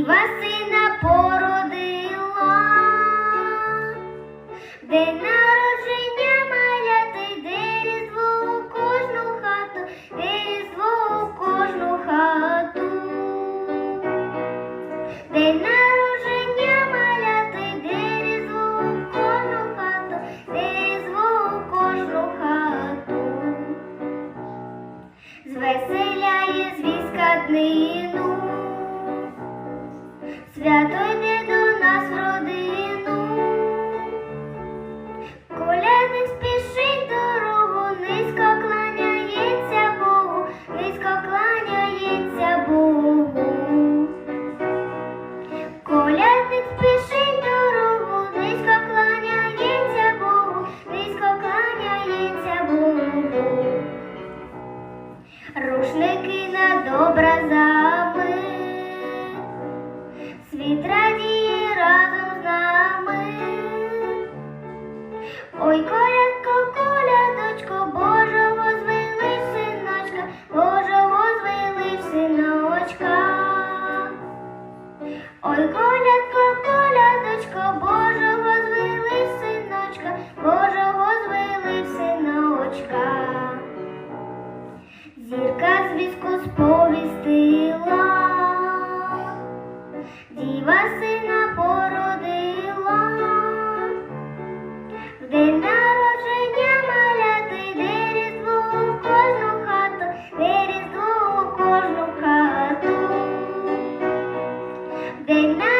Діва сина породила, день народження маляти, де різдво у кожну хату, де різдво у кожну хату, день народження маляти, де різдво у кожну хату, де різдво у кожну хату, звеселяє з війська днину. грішники на добра зами, світ радіє разом з нами. Ой, колядко, колядочко, Божого звелиш синочка, Божого звелиш синочка. Ой, колядко, then I